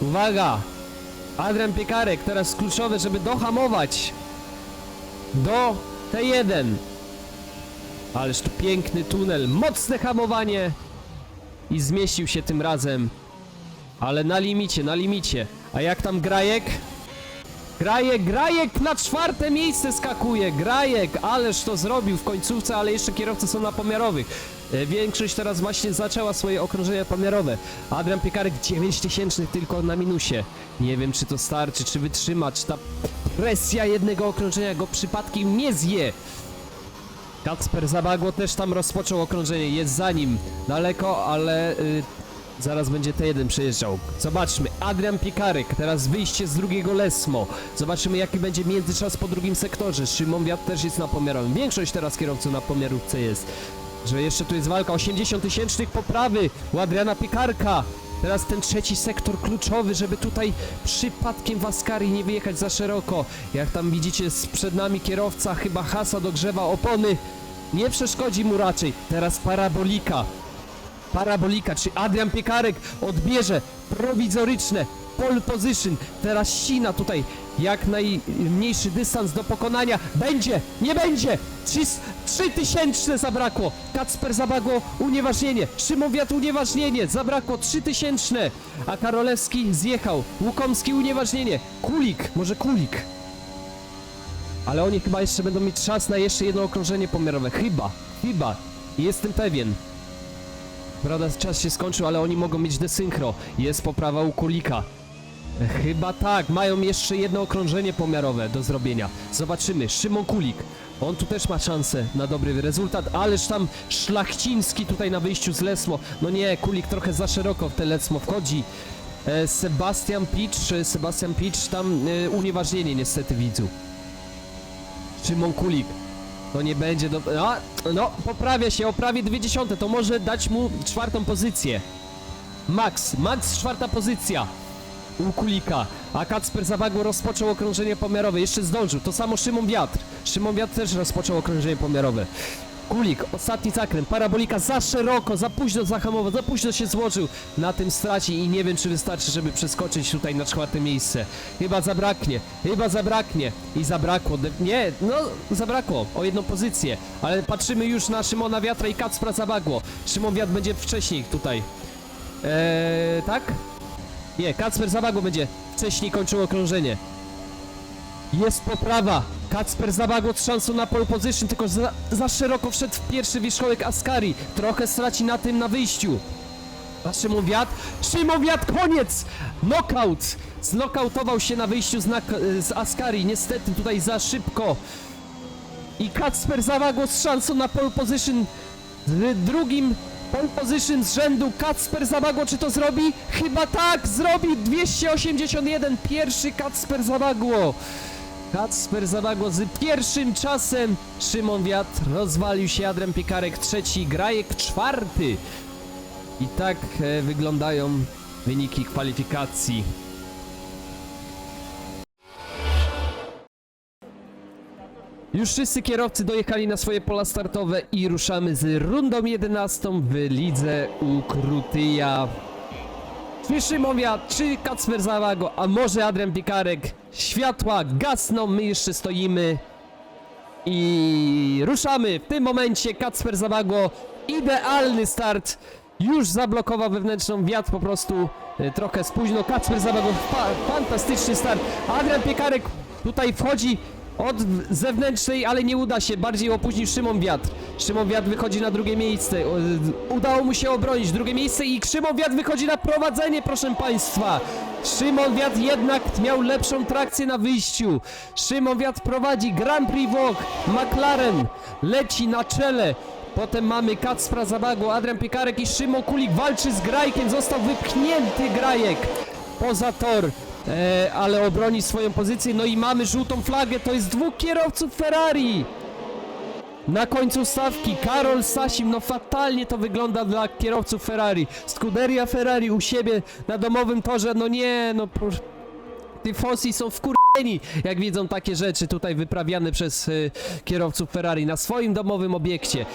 Uwaga! Adrian Piekarek, teraz kluczowe, żeby dohamować do T1. Ależ tu piękny tunel, mocne hamowanie i zmieścił się tym razem. Ale na limicie, na limicie. A jak tam Grajek? Grajek, Grajek na czwarte miejsce skakuje. Grajek, ależ to zrobił w końcówce, ale jeszcze kierowcy są na pomiarowych. E, Większość teraz właśnie zaczęła swoje okrążenia pomiarowe. Adrian Piekarek 9000 tylko na minusie. Nie wiem czy to starczy, czy wytrzyma, czy ta presja jednego okrążenia go przypadkiem nie zje. Kacper Zabagło też tam rozpoczął okrążenie, jest za nim daleko, ale y, zaraz będzie T1 przejeżdżał. Zobaczmy, Adrian Piekarek, teraz wyjście z drugiego Lesmo. Zobaczymy jaki będzie międzyczas po drugim sektorze. Szymon Wiat też jest na pomiarowym. Większość teraz kierowców na pomiarówce jest. Że jeszcze tu jest walka 80 tysięcznych poprawy u Adriana Piekarka. Teraz ten trzeci sektor kluczowy, żeby tutaj przypadkiem w Askari nie wyjechać za szeroko. Jak tam widzicie, przed nami kierowca chyba hasa dogrzewa opony. Nie przeszkodzi mu raczej. Teraz parabolika. Parabolika, czy Adrian Piekarek odbierze prowizoryczne pole position. Teraz ścina tutaj jak najmniejszy dystans do pokonania. Będzie, nie będzie! Trzy, trzy tysięczne zabrakło. Kacper zabagło unieważnienie. Szymon Wiat unieważnienie. Zabrakło trzy tysięczne. A Karolewski zjechał. Łukomski unieważnienie. Kulik, może Kulik. Ale oni chyba jeszcze będą mieć czas na jeszcze jedno okrążenie pomiarowe. Chyba, chyba. Jestem pewien. Prawda, czas się skończył, ale oni mogą mieć desynchro. Jest poprawa u Kulika. Chyba tak, mają jeszcze jedno okrążenie pomiarowe do zrobienia. Zobaczymy, Szymon Kulik. On tu też ma szansę na dobry rezultat, ależ tam Szlachciński tutaj na wyjściu z Lesmo. No nie, Kulik trochę za szeroko w te Lesmo wchodzi. E, Sebastian Pitch, e, Sebastian Pitch tam e, unieważnienie niestety widzu. Szymon Kulik. To nie będzie do... A, no, poprawia się o prawie dwie dziesiąte, to może dać mu czwartą pozycję. Max, Max czwarta pozycja u Kulika, a Kacper Zabagło rozpoczął okrążenie pomiarowe, jeszcze zdążył, to samo Szymon Wiatr. Szymon Wiatr też rozpoczął okrążenie pomiarowe. Kulik, ostatni zakręt, parabolika za szeroko, za późno zahamował, za późno się złożył. Na tym straci i nie wiem czy wystarczy, żeby przeskoczyć tutaj na czwarte miejsce. Chyba zabraknie, chyba zabraknie. I zabrakło, nie, no zabrakło o jedną pozycję. Ale patrzymy już na Szymona Wiatra i Kacpra Zabagło. Szymon Wiatr będzie wcześniej tutaj. Eee, tak? Nie, Kacper Zabagło będzie wcześniej kończył okrążenie. Jest poprawa. Kacper Zabagło z szansą na pole position, tylko za, za szeroko wszedł w pierwszy wierzchołek Askari. Trochę straci na tym na wyjściu. A Szymon Wiat? Szymon Wiat, koniec! Knockout! Znokautował się na wyjściu z, z Askari. Niestety tutaj za szybko. I Kacper Zabagło z szansą na pole position. Z drugim pole position z rzędu. Kacper Zabagło czy to zrobi? Chyba tak! Zrobi! 281. Pierwszy Kacper Zabagło. Kacper Zabagło z pierwszym czasem. Szymon Wiatr rozwalił się. Adrian Piekarek trzeci. Grajek czwarty. I tak e, wyglądają wyniki kwalifikacji. Już wszyscy kierowcy dojechali na swoje pola startowe i ruszamy z rundą 11 w lidze u Krutyja. Czy Szymon Wiat, czy Kacper Zawago, a może Adrian Pikarek. Światła gasną, my jeszcze stoimy i ruszamy. W tym momencie Kacper Zawago, idealny start. Już zablokował wewnętrzną wiatr po prostu e, trochę spóźno. Kacper Zawago, fa fantastyczny start. Adrian Piekarek tutaj wchodzi od zewnętrznej, ale nie uda się. Bardziej opóźnił Szymon Wiatr. Szymon Wiatr wychodzi na drugie miejsce. Udało mu się obronić drugie miejsce i Szymon Wiatr wychodzi na prowadzenie, proszę Państwa. Szymon Wiatr jednak miał lepszą trakcję na wyjściu. Szymon Wiatr prowadzi Grand Prix Włoch. McLaren leci na czele. Potem mamy Kacpra Zabagło, Adrian Piekarek i Szymon Kulik walczy z Grajkiem. Został wypchnięty Grajek poza tor. E, ale obroni swoją pozycję. No i mamy żółtą flagę. To jest dwóch kierowców Ferrari. Na końcu stawki Karol Sasim, no fatalnie to wygląda dla kierowców Ferrari. Scuderia Ferrari u siebie na domowym torze, no nie, no. Tyfosi są wkurwieni, jak widzą takie rzeczy tutaj wyprawiane przez y, kierowców Ferrari na swoim domowym obiekcie.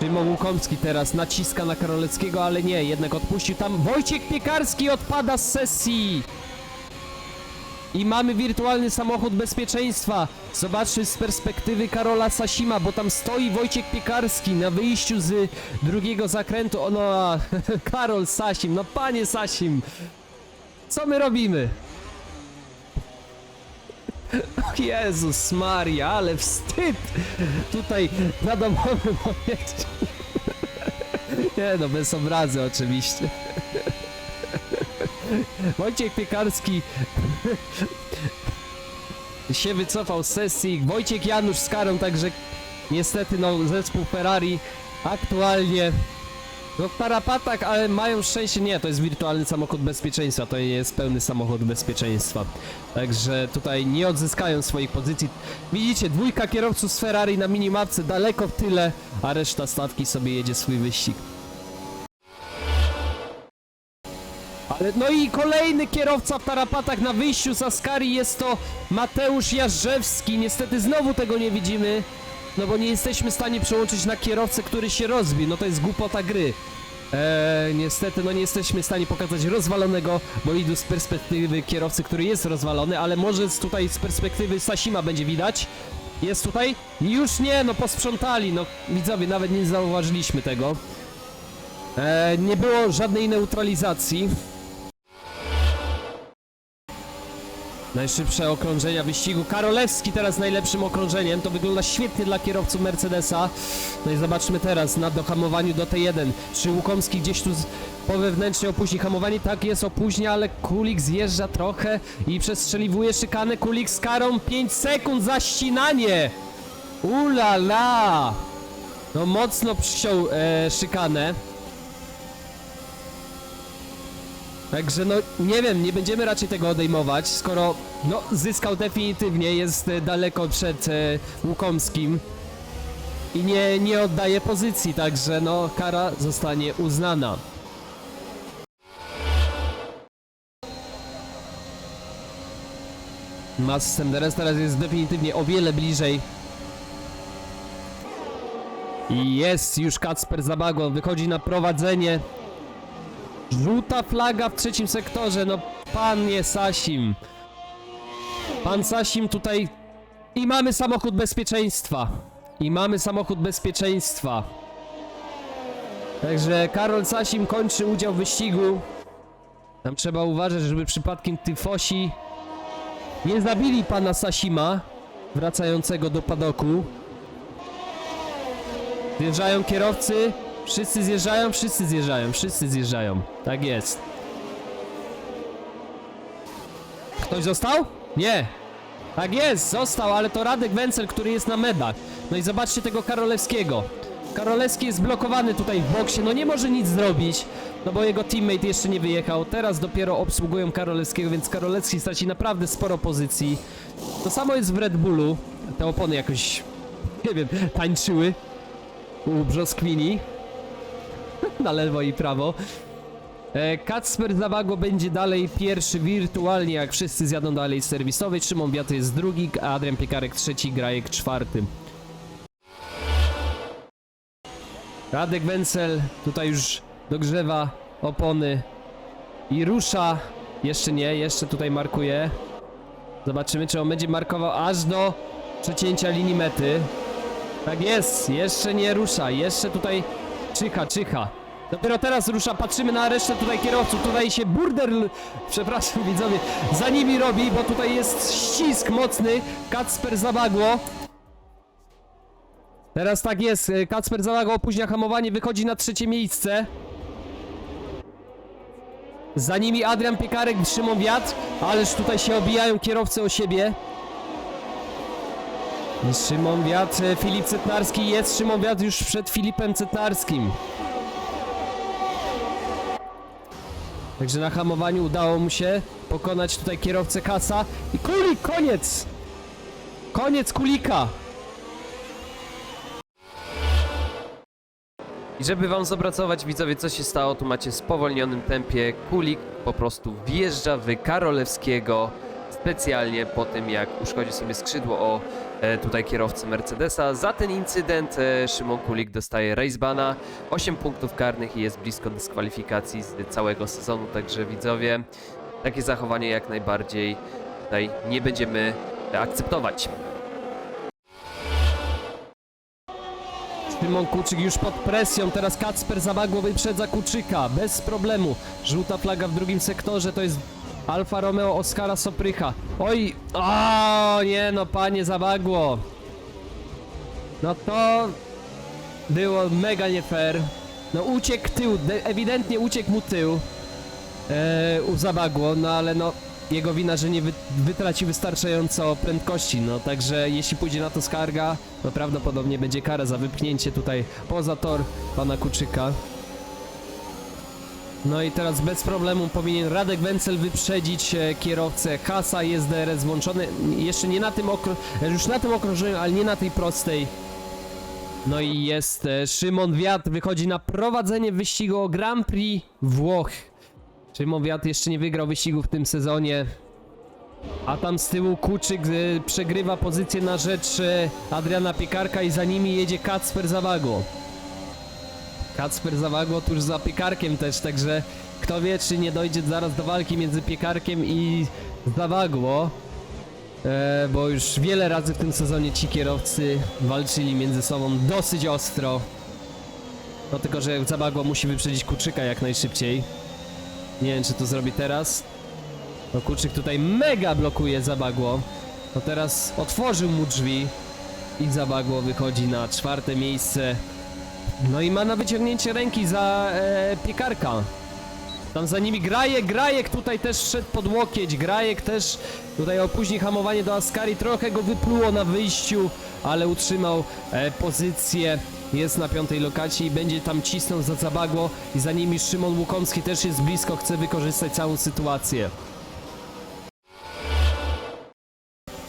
Szymon Łukomski teraz naciska na Karoleckiego, ale nie, jednak odpuścił tam. Wojciech Piekarski odpada z sesji. I mamy wirtualny samochód bezpieczeństwa. Zobaczmy z perspektywy Karola Sasima, bo tam stoi Wojciech Piekarski na wyjściu z drugiego zakrętu. O no, Karol Sasim, no panie Sasim. Co my robimy? Jezus Maria, ale wstyd! Tutaj na domowym obiekcie. Nie no, bez obrazy oczywiście. Wojciech Piekarski się wycofał z sesji. Wojciech Janusz z karą, także niestety no zespół Ferrari aktualnie no w tarapatach, ale mają szczęście. Nie, to jest wirtualny samochód bezpieczeństwa, to nie jest pełny samochód bezpieczeństwa. Także tutaj nie odzyskają swoich pozycji. Widzicie, dwójka kierowców z Ferrari na minimapce daleko w tyle, a reszta statki sobie jedzie swój wyścig. Ale no i kolejny kierowca w tarapatach na wyjściu z Askari jest to Mateusz Jarzewski. Niestety znowu tego nie widzimy, no bo nie jesteśmy w stanie przełączyć na kierowcę, który się rozbił. No to jest głupota gry. Eee, niestety no nie jesteśmy w stanie pokazać rozwalonego bolidu z perspektywy kierowcy, który jest rozwalony, ale może tutaj z perspektywy Sasima będzie widać. Jest tutaj? Już nie, no posprzątali, no widzowie, nawet nie zauważyliśmy tego. Eee, nie było żadnej neutralizacji. Najszybsze okrążenia wyścigu. Karolewski teraz najlepszym okrążeniem. To wygląda świetnie dla kierowców Mercedesa. No i zobaczmy teraz na dohamowaniu do T1. Czy Łukomski gdzieś tu po wewnętrznie opóźni hamowanie? Tak jest, opóźnia, ale Kulik zjeżdża trochę i przestrzeliwuje szykanę. Kulik z karą 5 sekund za ścinanie. Ula la! No mocno przyciął e, szykanę. Także no nie wiem, nie będziemy raczej tego odejmować, skoro no zyskał definitywnie, jest e, daleko przed e, Łukomskim i nie, nie oddaje pozycji, także no kara zostanie uznana. Massem teraz teraz jest definitywnie o wiele bliżej. I jest już Kacper Zabago, wychodzi na prowadzenie. Żółta flaga w trzecim sektorze, no panie Sasim. Pan Sasim tutaj... I mamy samochód bezpieczeństwa. I mamy samochód bezpieczeństwa. Także Karol Sasim kończy udział w wyścigu. Tam trzeba uważać, żeby przypadkiem tyfosi nie zabili pana Sasima, wracającego do padoku. Zjeżdżają kierowcy. Wszyscy zjeżdżają, wszyscy zjeżdżają, wszyscy zjeżdżają. Tak jest. Ktoś został? Nie. Tak jest, został, ale to Radek Wencel, który jest na medach. No i zobaczcie tego Karolewskiego. Karolewski jest blokowany tutaj w boksie, no nie może nic zrobić, no bo jego teammate jeszcze nie wyjechał. Teraz dopiero obsługują Karolewskiego, więc Karolewski straci naprawdę sporo pozycji. To samo jest w Red Bullu. Te opony jakoś, nie wiem, tańczyły u brzoskwini na lewo i prawo. E, Kacper Zawago będzie dalej pierwszy wirtualnie, jak wszyscy zjadą dalej z serwisowej. Szymon Wiatr jest drugi, a Adrian Piekarek trzeci, Grajek czwarty. Radek Wencel tutaj już dogrzewa opony i rusza. Jeszcze nie, jeszcze tutaj markuje. Zobaczymy, czy on będzie markował aż do przecięcia linii mety. Tak jest, jeszcze nie rusza, jeszcze tutaj czyha, czyha. Dopiero teraz rusza, patrzymy na resztę tutaj kierowców, tutaj się burdel, przepraszam widzowie, za nimi robi, bo tutaj jest ścisk mocny, Kacper Zabagło. Teraz tak jest, e, Kacper Zabagło opóźnia hamowanie, wychodzi na trzecie miejsce. Za nimi Adrian Piekarek, Szymon Wiatr, ależ tutaj się obijają kierowcy o siebie. Szymon Wiatr, e, Filip Cetnarski jest Szymon Wiatr już przed Filipem Cetnarskim. Także na hamowaniu udało mu się pokonać tutaj kierowcę Kasa. I Kulik, koniec! Koniec Kulika! I żeby wam zobrazować widzowie co się stało, tu macie w spowolnionym tempie Kulik po prostu wjeżdża w Karolewskiego specjalnie po tym jak uszkodził sobie skrzydło o e, tutaj kierowcy Mercedesa. Za ten incydent e, Szymon Kulik dostaje racebana, 8 punktów karnych i jest blisko dyskwalifikacji z całego sezonu, także widzowie, takie zachowanie jak najbardziej tutaj nie będziemy akceptować. Szymon Kuczyk już pod presją, teraz Kacper Zabagło wyprzedza Kuczyka, bez problemu. Żółta flaga w drugim sektorze, to jest Alfa Romeo Oskara Soprycha. Oj, o nie no panie Zabagło. No to było mega nie fair. No uciekł tył, de- ewidentnie uciekł mu tył. E, u Zabagło, no ale no jego wina, że nie wy, wytracił wystarczająco prędkości, no także jeśli pójdzie na to skarga, to prawdopodobnie będzie kara za wypchnięcie tutaj poza tor pana Kuczyka. No i teraz bez problemu powinien Radek Wencel wyprzedzić e, kierowcę. Kasa jest DRS włączony, jeszcze nie na tym okro... już na tym okrążeniu, ale nie na tej prostej. No i jest e, Szymon Wiat, wychodzi na prowadzenie wyścigu o Grand Prix Włoch. Szymon Wiat jeszcze nie wygrał wyścigu w tym sezonie. A tam z tyłu Kuczyk e, przegrywa pozycję na rzecz e, Adriana Piekarka i za nimi jedzie Kacper Zawagło. Kacper Zawagło tuż za Piekarkiem też, także kto wie czy nie dojdzie zaraz do walki między Piekarkiem i Zawagło. E, bo już wiele razy w tym sezonie ci kierowcy walczyli między sobą dosyć ostro. No tylko, że Zabagło musi wyprzedzić Kuczyka jak najszybciej. Nie wiem, czy to zrobi teraz. No Kuczyk tutaj mega blokuje Zabagło. No teraz otworzył mu drzwi i Zabagło wychodzi na czwarte miejsce. No i ma na wyciągnięcie ręki za e, piekarka. Tam za nimi Grajek, Grajek tutaj też szedł pod łokieć, Grajek też tutaj opóźni hamowanie do Askari, trochę go wypluło na wyjściu, ale utrzymał e, pozycję, jest na piątej lokacie i będzie tam cisnął za Zabagło i za nimi Szymon Łukomski też jest blisko, chce wykorzystać całą sytuację.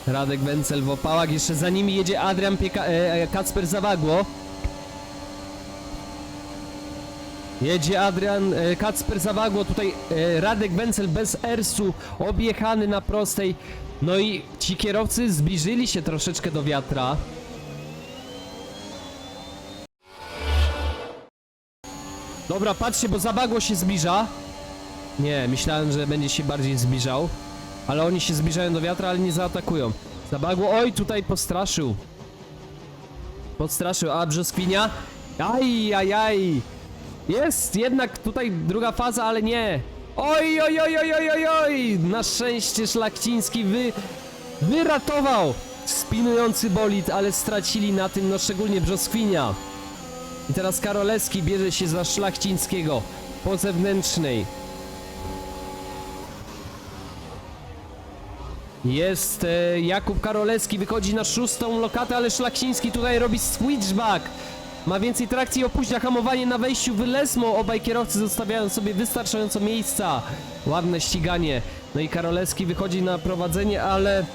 Radek Wencel w opałach, jeszcze za nimi jedzie Adrian Pieka e, e, Kacper Zawagło. Jedzie Adrian e, Kacper Zawagło, tutaj e, Radek Wencel bez ersu, objechany na prostej. No i ci kierowcy zbliżyli się troszeczkę do wiatra. Dobra, patrzcie, bo Zabagło się zbliża. Nie, myślałem, że będzie się bardziej zbliżał. Ale oni się zbliżają do wiatra, ale nie zaatakują. Zabagło, oj, tutaj postraszył. Podstraszył, a brzoskwinia? Aj, aj, aj. Jest, jednak tutaj druga faza, ale nie. Oj, oj, oj, oj, oj, oj, oj. Na szczęście Szlachciński wy, wyratował spinujący bolid, ale stracili na tym, no szczególnie brzoskwinia. I teraz Karoleski bierze się za Szlachcińskiego po zewnętrznej. Jest e, Jakub Karoleski, wychodzi na szóstą lokatę, ale Szlachciński tutaj robi switchback. Ma więcej trakcji i opóźnia hamowanie na wejściu w Lesmo. Obaj kierowcy zostawiają sobie wystarczająco miejsca. Ładne ściganie. No i Karoleski wychodzi na prowadzenie, ale...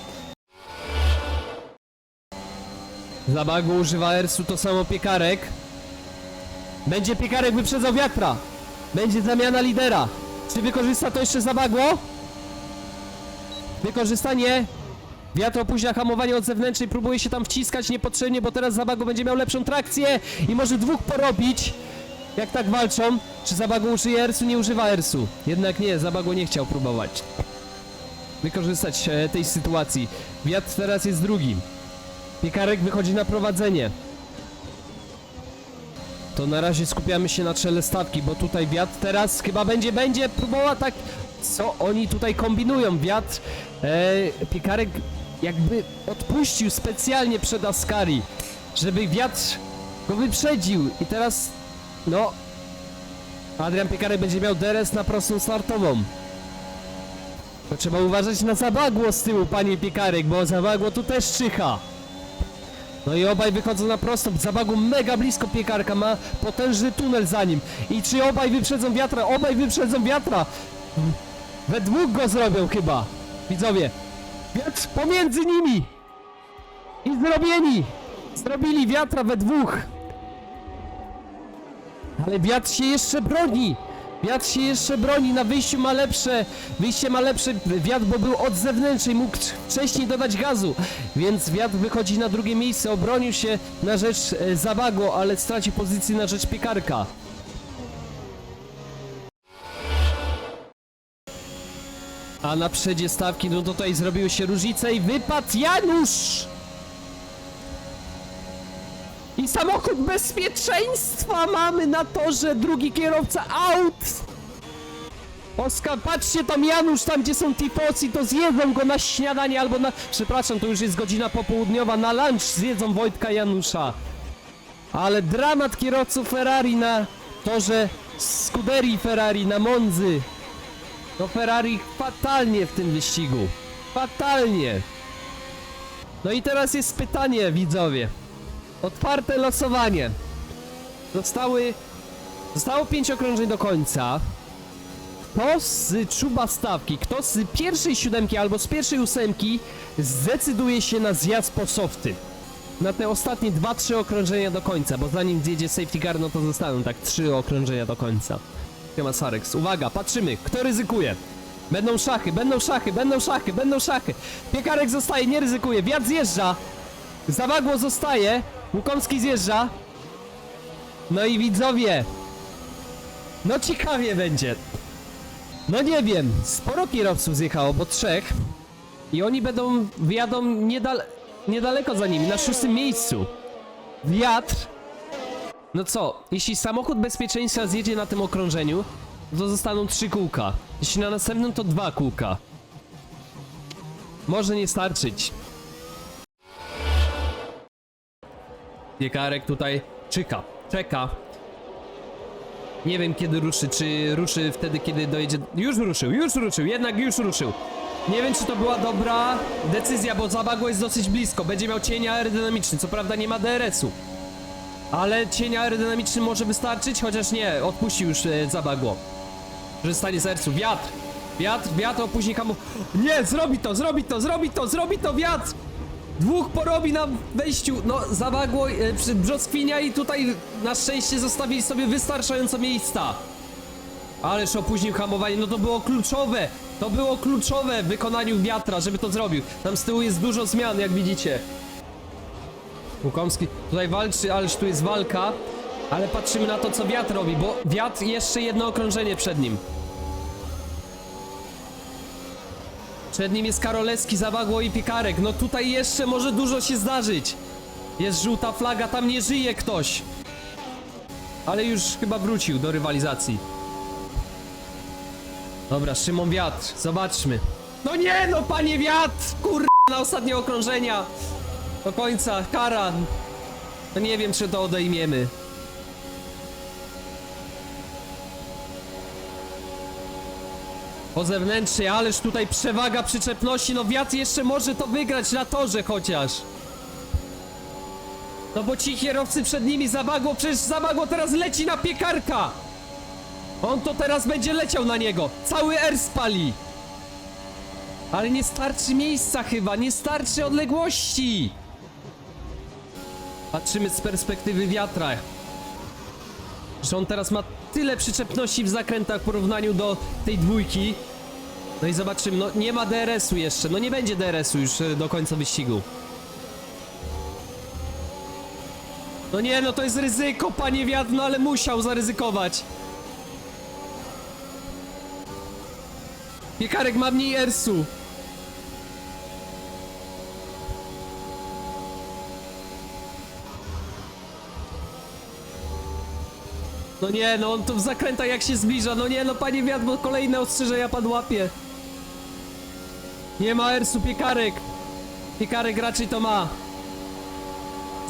Zabagu używa Ersu, to samo Piekarek. Będzie Piekarek wyprzedzał wiatra. Będzie zamiana lidera. Czy wykorzysta to jeszcze Zabagło? Wykorzystanie. Wiatr opóźnia hamowanie od zewnętrznej, próbuje się tam wciskać niepotrzebnie, bo teraz Zabago będzie miał lepszą trakcję i może dwóch porobić. Jak tak walczą, czy Zabago użyje Ersu? Nie używa Ersu. Jednak nie, Zabago nie chciał próbować wykorzystać e, tej sytuacji. Wiatr teraz jest drugim. Piekarek wychodzi na prowadzenie. To na razie skupiamy się na czele stawki, bo tutaj wiatr teraz chyba będzie, będzie próbował tak... Co oni tutaj kombinują? Wiatr, e, piekarek jakby odpuścił specjalnie przed Askari, żeby wiatr go wyprzedził i teraz, no... Adrian Piekarek będzie miał DRS na prostą startową. To trzeba uważać na zabagło z tyłu, panie Piekarek, bo zabagło tu też czyha. No i obaj wychodzą na prostą. Zabagu mega blisko piekarka, ma potężny tunel za nim. I czy obaj wyprzedzą wiatra? Obaj wyprzedzą wiatra! We dwóch go zrobią chyba. Widzowie, wiatr pomiędzy nimi! I zrobieni! Zrobili wiatra we dwóch! Ale wiatr się jeszcze broni! Wiatr się jeszcze broni, na wyjściu ma lepsze, wyjście ma lepszy wiatr, bo był od zewnętrznej, mógł wcześniej dodać gazu, więc wiatr wychodzi na drugie miejsce, obronił się na rzecz e, Zabago, ale stracił pozycję na rzecz Piekarka. A na przedzie stawki, no tutaj zrobiły się różnice i wypadł Janusz! I samochód bezpieczeństwa mamy na torze, drugi kierowca out! Oskar, patrzcie tam Janusz, tam gdzie są tifosi, to zjedzą go na śniadanie albo na... Przepraszam, to już jest godzina popołudniowa, na lunch zjedzą Wojtka Janusza. Ale dramat kierowców Ferrari na torze Scuderii Ferrari na Monzy. To Ferrari fatalnie w tym wyścigu. Fatalnie. No i teraz jest pytanie, widzowie. Otwarte losowanie. Zostały... Zostało pięć okrążeń do końca. Kto z czuba stawki, kto z pierwszej siódemki albo z pierwszej ósemki zdecyduje się na zjazd po softy? Na te ostatnie 2-3 okrążenia do końca, bo zanim zjedzie safety car, no to zostaną tak 3 okrążenia do końca. Siema Sarex, uwaga, patrzymy, kto ryzykuje? Będą szachy, będą szachy, będą szachy, będą szachy. Piekarek zostaje, nie ryzykuje, wiatr zjeżdża. Zawagło zostaje, Łukomski zjeżdża. No i widzowie. No ciekawie będzie. No nie wiem, sporo kierowców zjechało, bo trzech. I oni będą, wyjadą niedal, niedaleko za nimi, na szóstym miejscu. Wiatr. No co, jeśli samochód bezpieczeństwa zjedzie na tym okrążeniu, to zostaną trzy kółka. Jeśli na następnym, to dwa kółka. Może nie starczyć. Piekarek tutaj czyka, czeka. Nie wiem kiedy ruszy, czy ruszy wtedy kiedy dojedzie... Już ruszył, już ruszył, jednak już ruszył. Nie wiem czy to była dobra decyzja, bo Zabago jest dosyć blisko. Będzie miał cień aerodynamiczny, co prawda nie ma DRS-u. Ale cień aerodynamiczny może wystarczyć, chociaż nie, odpuścił już e, Zabagło. Że stanie sercu. Wiatr! Wiatr, wiatr, opóźni hamu... Nie, zrobi to, zrobi to, zrobi to, zrobi to, wiatr! Dwóch porobi na wejściu, no zabagło e, przy brzoskwinia i tutaj na szczęście zostawili sobie wystarczająco miejsca. Ależ opóźnił hamowanie, no to było kluczowe, to było kluczowe w wykonaniu wiatra, żeby to zrobił. Tam z tyłu jest dużo zmian, jak widzicie. Łukomski tutaj walczy, ależ tu jest walka, ale patrzymy na to, co wiatr robi, bo wiatr jeszcze jedno okrążenie przed nim. Przed nim jest Karoleski, Zabagło i Piekarek. No tutaj jeszcze może dużo się zdarzyć. Jest żółta flaga, tam nie żyje ktoś. Ale już chyba wrócił do rywalizacji. Dobra, Szymon Wiatr, zobaczmy. No nie no, panie Wiatr! Kur... na ostatnie okrążenia. Do końca, kara. No nie wiem, czy to odejmiemy. Po zewnętrznej, ależ tutaj przewaga przyczepności, no wiatr jeszcze może to wygrać na torze chociaż. No bo ci kierowcy przed nimi zabagło, przecież zabagło teraz leci na piekarka! On to teraz będzie leciał na niego, cały R spali! Ale nie starczy miejsca chyba, nie starczy odległości! Patrzymy z perspektywy wiatra. Że on teraz ma tyle przyczepności w zakrętach w porównaniu do tej dwójki. No i zobaczymy, no nie ma DRS-u jeszcze, no nie będzie DRS-u już e, do końca wyścigu. No nie, no to jest ryzyko, panie wiatr, no ale musiał zaryzykować. Piekarek ma mniej ersu. No nie, no on to w zakrętach jak się zbliża, no nie, no panie wiatr, bo kolejne ostrzeżenia pan łapie. Nie ma ersu piekarek. Piekarek raczej to ma.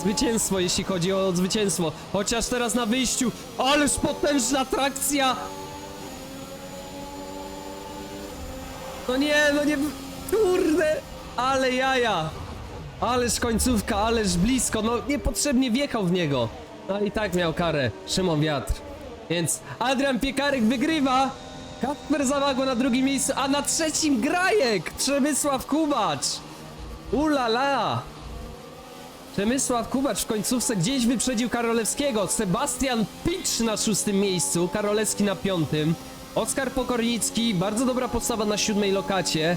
Zwycięstwo, jeśli chodzi o zwycięstwo. Chociaż teraz na wyjściu, ależ potężna trakcja. No nie, no nie, kurde, ale jaja. Ależ końcówka, ależ blisko, no niepotrzebnie wjechał w niego. No i tak miał karę, Szymon Wiatr. Więc Adrian Piekarek wygrywa. Kasper Zawago na drugim miejscu, a na trzecim Grajek, Przemysław Kubacz. Ulala. Przemysław Kubacz w końcówce gdzieś wyprzedził Karolewskiego. Sebastian Picz na szóstym miejscu, Karolewski na piątym. Oskar Pokornicki, bardzo dobra podstawa na siódmej lokacie.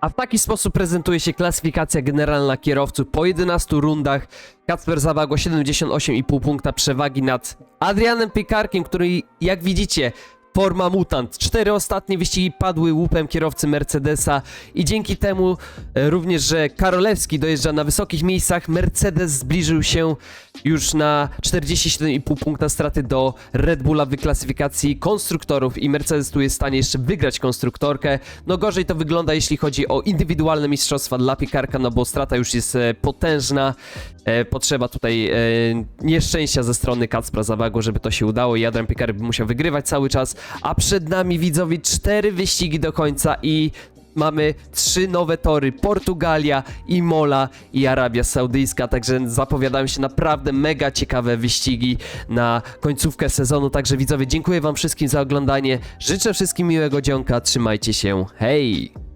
A w taki sposób prezentuje się klasyfikacja generalna kierowców po 11 rundach. Kacper Zabago 78,5 punkta przewagi nad Adrianem Piekarkiem, który jak widzicie forma mutant. Cztery ostatnie wyścigi padły łupem kierowcy Mercedesa i dzięki temu e, również, że Karolewski dojeżdża na wysokich miejscach, Mercedes zbliżył się już na 47,5 punkta straty do Red Bulla w klasyfikacji konstruktorów i Mercedes tu jest w stanie jeszcze wygrać konstruktorkę. No gorzej to wygląda jeśli chodzi o indywidualne mistrzostwa dla Piekarka, no bo strata już jest e, potężna. E, potrzeba tutaj e, nieszczęścia ze strony Kacpra Zawago, żeby to się udało i Adrian Piekarek by musiał wygrywać cały czas, a przed nami widzowie cztery wyścigi do końca i mamy trzy nowe tory: Portugalia, Imola i Arabia Saudyjska. Także zapowiadają się naprawdę mega ciekawe wyścigi na końcówkę sezonu. Także widzowie, dziękuję Wam wszystkim za oglądanie. Życzę wszystkim miłego dzionka. Trzymajcie się. Hej!